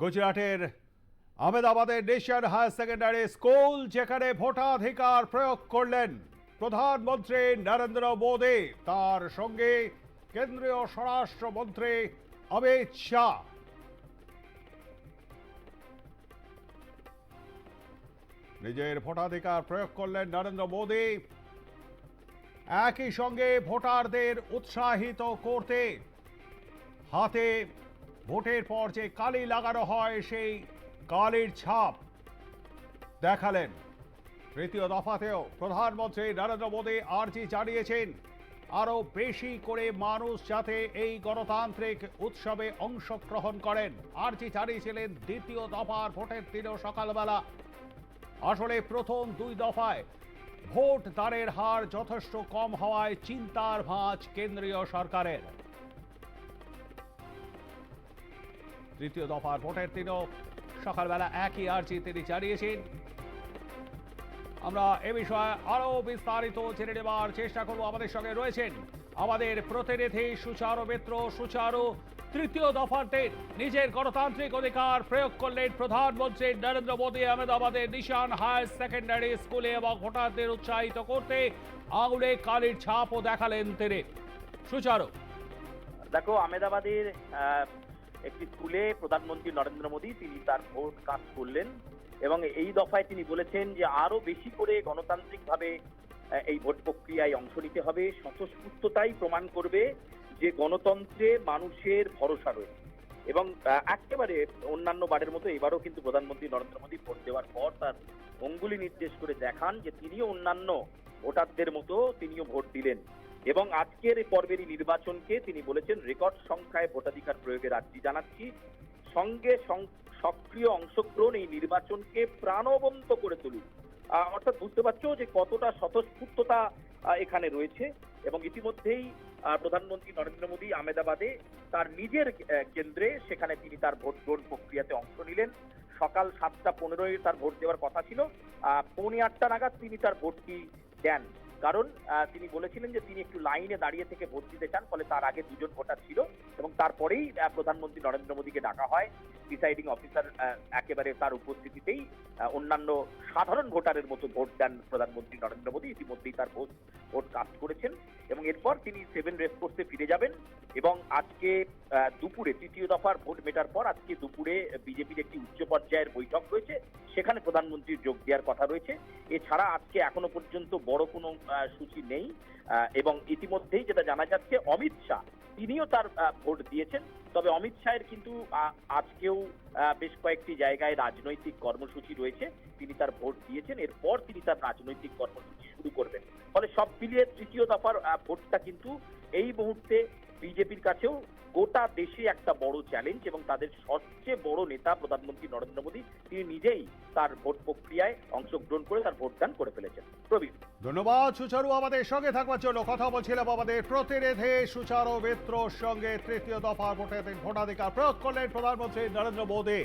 গুজরাটের আহমেদাবাদের nation higher secondary school, যেখানে ভোটাধিকার প্রয়োগ করলেন প্রধানমন্ত্রী নরেন্দ্র মোদী, তার সঙ্গে কেন্দ্রীয় স্বরাষ্ট্রমন্ত্রী অমিত শাহ। নিজের ভোটাধিকার প্রয়োগ করলেন নরেন্দ্র মোদী। একই সঙ্গে ভোটারদের উৎসাহিত করতে হাতে ভোটের পর যে কালি লাগানো হয়, সেই কালির ছাপ দেখালেন। তৃতীয় দফাতেও প্রধানমন্ত্রী নরেন্দ্র মোদী আর্জি জানিয়েছেন, আরও বেশি করে মানুষ যাতে এই গণতান্ত্রিক উৎসবে অংশগ্রহণ করেন। আর্জি জানিয়েছিলেন, দ্বিতীয় দফার ভোটের দিনও সকালবেলা। আসলে প্রথম দুই দফায় ভোট দানের হার যথেষ্ট কম হওয়ায় চিন্তার ভাঁজ কেন্দ্রীয় সরকারের। তৃতীয় দফার ভোটের দিনও সকালবেলা একই আর্জি তিনি জানিয়েছেন। আমরা এ বিষয়ে আরও বিস্তারিত জেনে নেবার চেষ্টা করব আমাদের সঙ্গে রয়েছেন আমাদের প্রতিনিধি সুচারু মিত্র। সুচারু তৃতীয় দফাতে নিজের গণতান্ত্রিক অধিকার প্রয়োগ করলেন প্রধানমন্ত্রী নরেন্দ্র মোদী আহমেদাবাদের নিশান হায়ার সেকেন্ডারি স্কুলে এবং ভোটারদের উৎসাহিত করতে আঙুলে কালির ছাপও দেখালেন তিনি। সুচারু। দেখো আহমেদাবাদের আহ, একটি স্কুলে প্রধানমন্ত্রী নরেন্দ্র মোদী তিনি তার ভোট কাজ করলেন এবং এই দফায় তিনি বলেছেন যে আরও বেশি করে গণতান্ত্রিকভাবে এই ভোট প্রক্রিয়ায় অংশ নিতে হবে। স্বতঃস্ফূর্ততাই প্রমাণ করবে যে গণতন্ত্রে মানুষের ভরসা রয়েছে। এবং একেবারে অন্যান্য বারের মতো এবারও কিন্তু প্রধানমন্ত্রী নরেন্দ্র মোদী ভোট দেওয়ার পর তার অঙ্গুলি নির্দেশ করে দেখান যে তিনিও অন্যান্য ভোটারদের মতো তিনিও ভোট দিলেন। এবং আজকের এই পর্বের নির্বাচনকে তিনি বলেছেন রেকর্ড সংখ্যায় ভোটাধিকার প্রয়োগের আর্জি জানাচ্ছি। সঙ্গে সক্রিয় অংশগ্রহণ এই নির্বাচনকে প্রাণবন্ত করে তুলুন অর্থাৎ বুঝতে পারছ যে কতটা স্বতঃস্ফূর্ততা এখানে রয়েছে এবং ইতিমধ্যেই প্রধানমন্ত্রী নরেন্দ্র মোদী আহমেদাবাদে তার নিজের কেন্দ্রে সেখানে তিনি তার ভোট গ্রহণ প্রক্রিয়াতে অংশ নিলেন। সকাল সাতটা পনেরোই তার ভোট দেওয়ার কথা ছিল। পৌনে আটটা নাগাদ তিনি তার ভোটটি দেন। কারণ তিনি বলেছিলেন যে তিনি একটু লাইনে দাঁড়িয়ে থেকে ভোট দিতে চান, ফলে তার আগে দুজন ভোটার ছিল এবং তারপরেই প্রধানমন্ত্রী নরেন্দ্র মোদীকে ডাকা হয়। প্রিসাইডিং অফিসার একেবারে তার উপস্থিতিতেই অন্যান্য সাধারণ ভোটারের মতো ভোট দেন প্রধানমন্ত্রী নরেন্দ্র মোদী। ইতিমধ্যেই তার ভোট ভোট কাস্ট করেছেন এবং এরপর তিনি সেভেন রেস ফিরে যাবেন এবং আজকে দুপুরে, তৃতীয় দফার ভোট মেটার পর আজকে দুপুরে, বিজেপির একটি উচ্চ পর্যায়ের বৈঠক রয়েছে। সেখানে প্রধানমন্ত্রীর যোগ দেওয়ার কথা রয়েছে। এছাড়া আজকে এখনও পর্যন্ত বড় কোনো সূচি নেই এবং ইতিমধ্যেই যেটা জানা যাচ্ছে, অমিত শাহ, তিনিও তার ভোট দিয়েছেন। তবে অমিত শাহের কিন্তু আজকেও বেশ কয়েকটি জায়গায় রাজনৈতিক কর্মসূচি রয়েছে। তিনি তার ভোট দিয়েছেন, এরপর তিনি তার রাজনৈতিক কর্মসূচি শুরু করবেন। ফলে সব মিলিয়ে তৃতীয় দফার ভোটটা কিন্তু এই মুহূর্তে বিজেপির কাছেও গোটা দেশে একটা বড় চ্যালেঞ্জ এবং তাদের সবচেয়ে বড় নেতা প্রধানমন্ত্রী নরেন্দ্র মোদী, তিনি নিজেই তার ভোট প্রক্রিয়ায় অংশগ্রহণ করে তার ভোটদান করে ফেলেছেন। প্রবীণ ধন্যবাদ, সুচারু আমাদের সঙ্গে থাকবার জন্য। কথা বলছিলাম আমাদের প্রতিনিধি সুচারু মিত্রর সঙ্গে। তৃতীয় দফা ভোটে ভোটাধিকার প্রয়োগ করলেন প্রধানমন্ত্রী নরেন্দ্র মোদী।